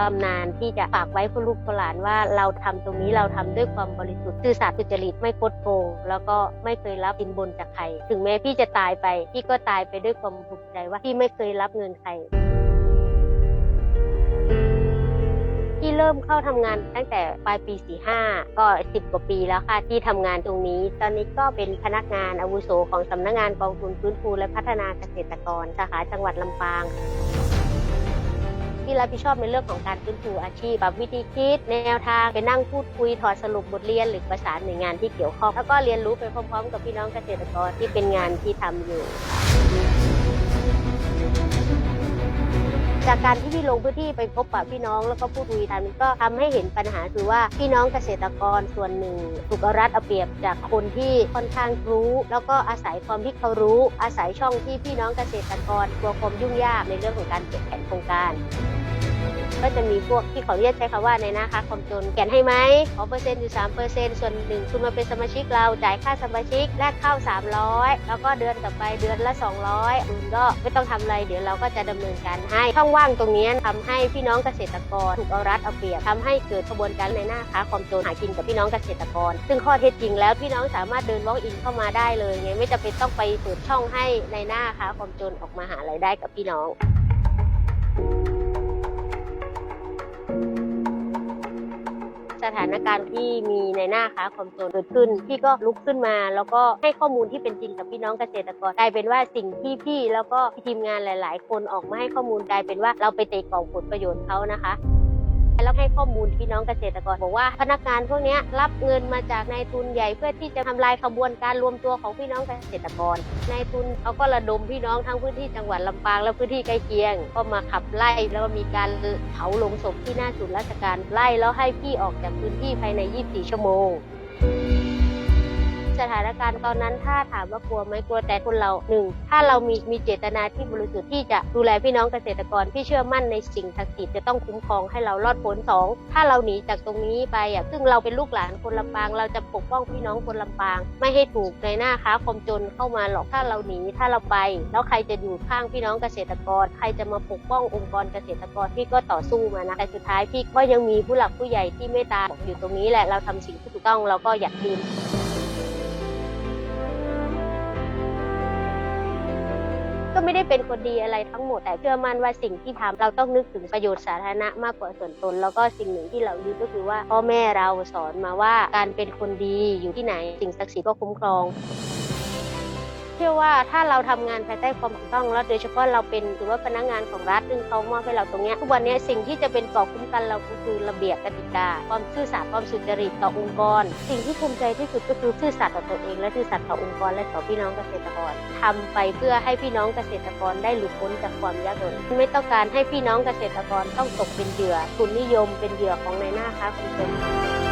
ตำนานที่จะฝากไว้ผู้ลูกหลานว่าเราทำตรงนี้เราทำด้วยความบริสุทธิ์ซื่อสัตย์สุจริตไม่คดโกงแล้วก็ไม่เคยรับสินบนจากใคร ถึงแม้พี่จะตายไป พี่ก็ตายไปด้วยความภูมิใจว่าพี่ไม่เคยรับเงินใครที่เริ่มเข้าทำงานตั้งแต่ปลายปี45ก็10กว่าปีแล้วค่ะที่ทำงานตรงนี้ ตอนนี้ก็เป็นพนักงานอาวุโสของสำนักงานกองทุนฟื้นฟูและพัฒนาเกษตรกรสาขาจังหวัดลำปาง ที่รับผิดชอบในเรื่องของการฟื้นฟูอาชีพปรับวิธีคิด แนวทางไปนั่งพูดคุยถอดสรุปบทเรียนหรือประสานหน่วยงานที่เกี่ยวข้องแล้วก็เรียนรู้ไปพร้อมๆ กับพี่น้องเกษตรกรที่เป็นงานที่ทำอยู่ จากการที่พี่ลงพื้นที่ไปพบปะพี่น้องแล้วก็พูดคุยกันก็ทำให้เห็นปัญหาคือว่าพี่น้องเกษตรกรส่วนหนึ่งถูกรัดเอาเปรียบจากคนที่ค่อนข้างรู้ แล้วก็อาศัยความที่เขารู้ อาศัยช่องที่พี่น้องเกษตรกรกลัวความยุ่งยากในเรื่องของการเก็บแผนโครงการ ก็จะมีพวกที่ขออนุญาตใช้คำว่าในหน้าค้าความจนแกนให้ไหมขอเปอร์เซ็นต์อยู่สามเปอร์เซ็นต์ส่วนหนึ่งคุณมาเป็นสมาชิกเราจ่ายค่าสมาชิกแลกเข้า 300 แล้วก็เดือนต่อไปเดือนละ 200คุณก็ไม่ต้องทำอะไรเดี๋ยวเราก็จะดำเนินการให้ช่องว่างตรงนี้ทำให้พี่น้องเกษตรกรถูกเอารัดเอาเปรียบทำให้เกิดกระบวนการในหน้าค้าความจนหากินกับพี่น้องเกษตรกร ซึ่งข้อเท็จจริงแล้วพี่น้องสามารถเดิน walk in เข้ามาได้เลยไงไม่จำเป็นต้องไปเปิดช่องให้ในหน้าค้าความจนออกมาหารายได้กับพี่น้อง สถานการณ์ที่มีในหน้าค้าความจนเกิดขึ้น พี่ก็ลุกขึ้นมา แล้วก็ให้ข้อมูลที่เป็นจริงกับพี่น้องเกษตรกรกลายเป็นว่าสิ่งที่พี่แล้วก็ทีมงานหลาย ๆ คนออกมาให้ข้อมูลกลายเป็นว่าเราไปเตะกล่องผลประโยชน์เขานะคะ แล้วให้ข้อมูลพี่น้องเกษตรกร บอกว่าพนักงานพวกนี้รับเงินมาจากนายทุนใหญ่ เพื่อที่จะทำลายขบวนการรวมตัวของพี่น้องเกษตรกรนายทุนเขาก็ระดมพี่น้องทั้งพื้นที่จังหวัดลำปางและพื้นที่ใกล้เคียง ก็มาขับไล่แล้วก็มีการเผาลงศพที่หน้าศูนย์ราชการไล่แล้วให้พี่ออกจากพื้นที่ภายใน 24 ชั่วโมง สถานการณ์ตอนนั้นถ้าถามว่ากลัวไหมกลัวแต่คนเราหนึ่งถ้าเรามีมีเจตนาที่บริสุทธิ์ที่จะดูแลพี่น้องเกษตรกรพี่เชื่อมั่นในสิ่งศักดิ์สิทธิ์จะต้องคุ้มครองให้เรารอดพ้นสองถ้าเราหนีจากตรงนี้ไปอะซึ่งเราเป็นลูกหลานคนลำปาง เราจะปกป้องพี่น้องคนลำปาง ไม่ให้ถูกในหน้าค้าความจนเข้ามาหรอกถ้าเราหนีถ้าเราไป แล้วใครจะอยู่ข้างพี่น้องเกษตรกร ใครจะมาปกป้ององค์กรเกษตรกรพี่ก็ต่อสู้มานะแต่สุดท้ายพี่ก็ยังมีผู้หลักผู้ใหญ่ที่เมตตาอยู่ตรงนี้แหละเราทำสิ่งที่ถูกต้องเราก็อยากคืน ก็ไม่ได้เป็นคนดีอะไรทั้งหมด แต่เชื่อมั่นว่าสิ่งที่ทำเราต้องนึกถึงประโยชน์สาธารณะมากกว่าส่วนตน แล้วก็สิ่งหนึ่งที่เรายึดก็คือว่าพ่อแม่เราสอนมาว่าการเป็นคนดีอยู่ที่ไหนสิ่งศักดิ์สิทธิ์ก็คุ้มครอง เชื่อว่าถ้าเราทำงานภายใต้ความถูกต้องแล้วโดยเฉพาะเราเป็นถือว่าพนักงานของรัฐซึ่งเขามอบให้เราตรงนี้ทุกวันนี้สิ่งที่จะเป็นเกาะคุ้มกันเราก็คือระเบียบกติกา ความซื่อสัตย์ความสุจริตต่อองค์กร สิ่งที่ภูมิใจที่สุดก็คือซื่อสัตย์ต่อตัวเอง และซื่อสัตย์ต่อองค์กรและต่อพี่น้องเกษตรกรทำไปเพื่อให้พี่น้องเกษตรกรได้หลุดพ้นจากความยากจนไม่ต้องการให้พี่น้องเกษตรกรต้องตกเป็นเหยื่อทุนนิยมเป็นเหยื่อของนายหน้าค้าคนจน